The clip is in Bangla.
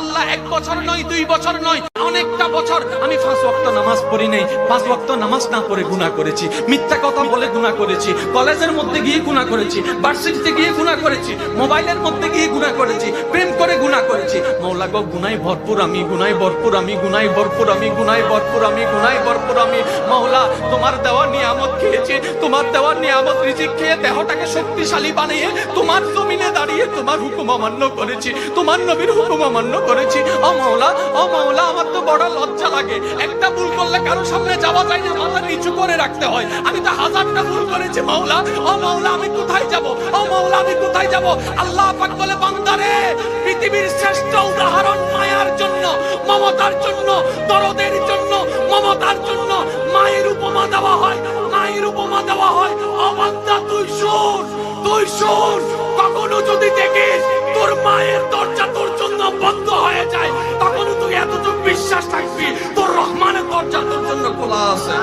আল্লাহ এক বছর নয়, দুই বছর নয়, অনেকটা বছর। আমি পাঁচ ওয়াক্ত নামাজ পড়ি নাই, পাঁচ ওয়াক্ত নামাজ না পড়ে গুণা করেছি। মিথ্যা কথা বলে গুণা করেছি, কলেজের মধ্যে গিয়ে গুণা করেছি, ভার্সিটিতে গিয়ে গুণা করেছি, মোবাইলের মধ্যে গিয়ে গুণা করেছি করেছি। মৌলা গো গুনাই ভরপুর আমি গুনাই ভরপুর আমি গুনাই ভরপুর আমি গুনাই ভরপুর আমি গুনাই ভরপুর আমি। মৌলা, তোমার দেওয়া নিয়ামত খেয়েছি, তোমার দেওয়া নিয়ামত রিজিক খেয়ে দেহটাকে শক্তিশালী বানিয়ে তোমার জমিনে দাঁড়িয়ে তোমার হুকুম অমান্য করেছি, তোমার নবীর হুকুম অমান্য করেছি। ও মাওলা ও মাওলা আমার তো বড় লজ্জা লাগে। একটা ভুল করলে কারও সামনে যাওয়া যায় না, মাথা নিচু করে রাখতে হয়। আমি তো হাজারটা ভুল করেছি মাওলা ও মাওলা আমি কোথায় যাব? ও মাওলা আমি কোথায় যাব? আল্লাহ পাক বলে, বান্দারে পৃথিবীর শ্রেষ্ঠ উদাহরণ মায়ার জন্য, মমতার জন্য, দরদের জন্য, মমতার জন্য। মায়ের উপমা দেওয়া হয়, মায়ের উপমা দেওয়া হয়। ও বান্দা তুই শোন তুই শোন। কখনো যদি দেখিস তোর মায়ের দরজা তোর জন্য বন্ধ হয়ে যায় তখন তুই এতটুকু বিশ্বাস থাকবি, তোর রহমানের দরজা তোর জন্য খোলা আছে।